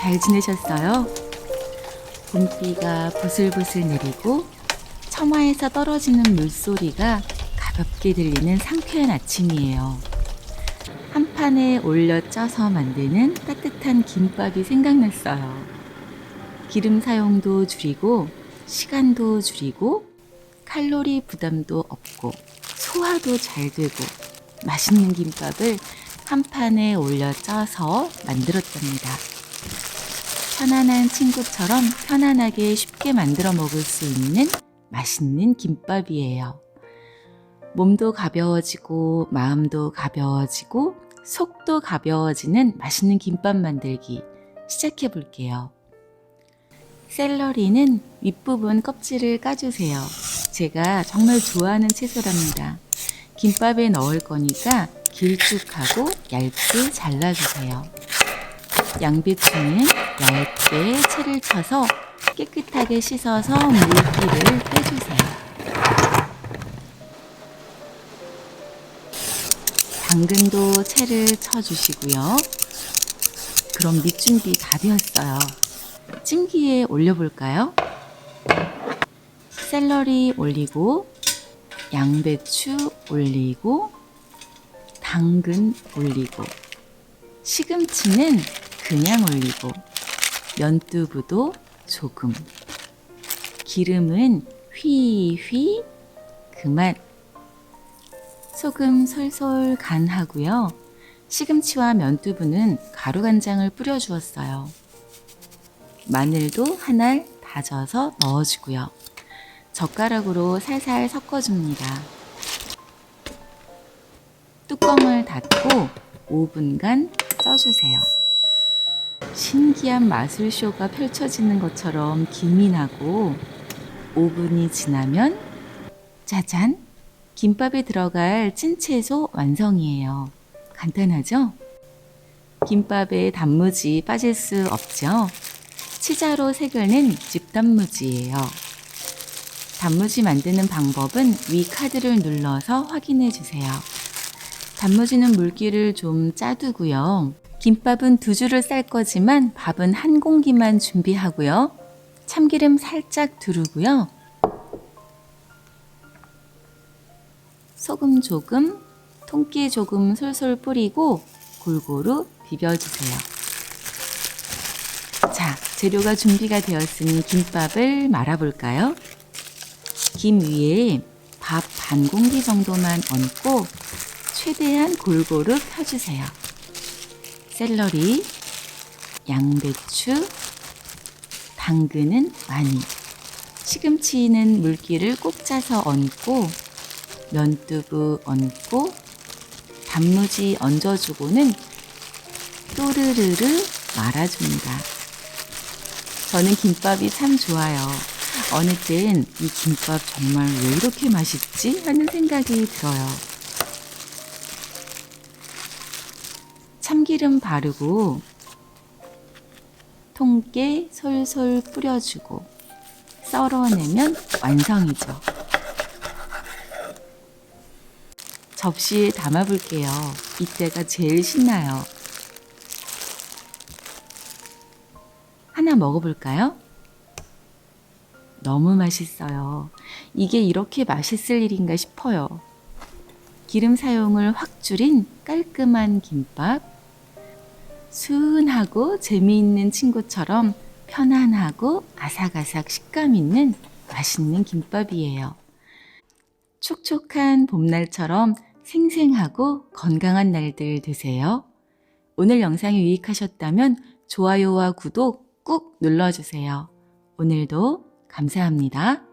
잘 지내셨어요? 봄비가 부슬부슬 내리고 처마에서 떨어지는 물소리가 가볍게 들리는 상쾌한 아침이에요. 한 판에 올려 쪄서 만드는 따뜻한 김밥이 생각났어요. 기름 사용도 줄이고 시간도 줄이고 칼로리 부담도 없고 소화도 잘 되고 맛있는 김밥을 한 판에 올려 쪄서 만들었답니다. 편안한 친구처럼 편안하게 쉽게 만들어 먹을 수 있는 맛있는 김밥이에요. 몸도 가벼워지고 마음도 가벼워지고 속도 가벼워지는 맛있는 김밥 만들기 시작해 볼게요. 샐러리는 윗부분 껍질을 까주세요. 제가 정말 좋아하는 채소랍니다. 김밥에 넣을 거니까 길쭉하고 얇게 잘라주세요. 양배추는 얇게 채를 쳐서 깨끗하게 씻어서 물기를 빼주세요. 당근도 채를 쳐주시고요. 그럼 밑 준비 다 되었어요. 찜기에 올려볼까요? 샐러리 올리고, 양배추 올리고, 당근 올리고, 시금치는 그냥 올리고, 면두부도 조금, 기름은 휘휘 그만, 소금 솔솔 간하고요. 시금치와 면두부는 가루간장을 뿌려주었어요. 마늘도 한 알 다져서 넣어주고요. 젓가락으로 살살 섞어줍니다. 뚜껑을 닫고 5분간 쪄주세요. 신기한 마술쇼가 펼쳐지는 것처럼 나고 5분이 지나면 짜잔! 김밥에 들어갈 찐채소 완성이에요. 간단하죠? 김밥에 단무지 빠질 수 없죠? 치자로 색을 낸 집단무지예요. 단무지 만드는 방법은 위 카드를 눌러서 확인해 주세요. 단무지는 물기를 좀 짜두고요. 김밥은 두 줄을 쌀 거지만 밥은 한 공기만 준비하고요. 참기름 살짝 두르고요. 소금 조금, 통깨 조금 솔솔 뿌리고 골고루 비벼주세요. 자, 재료가 준비가 되었으니 김밥을 말아볼까요? 김 위에 밥 반 공기 정도만 얹고 최대한 골고루 펴주세요. 샐러리, 양배추, 당근은 많이, 시금치는 물기를 꼭 짜서 얹고 면두부 얹고 단무지 얹어주고는 또르르르 말아줍니다. 저는 김밥이 참 좋아요. 어느 땐 이 김밥 정말 왜 이렇게 맛있지? 하는 생각이 들어요. 참기름 바르고 통깨 솔솔 뿌려주고 썰어내면 완성이죠. 접시에 담아볼게요. 이때가 제일 신나요. 하나 먹어볼까요? 너무 맛있어요. 이게 이렇게 맛있을 일인가 싶어요. 기름 사용을 확 줄인 깔끔한 김밥. 순하고 재미있는 친구처럼 편안하고 아삭아삭 식감 있는 맛있는 김밥이에요. 촉촉한 봄날처럼 생생하고 건강한 날들 되세요. 오늘 영상이 유익하셨다면 좋아요와 구독 꾹 눌러주세요. 오늘도 감사합니다.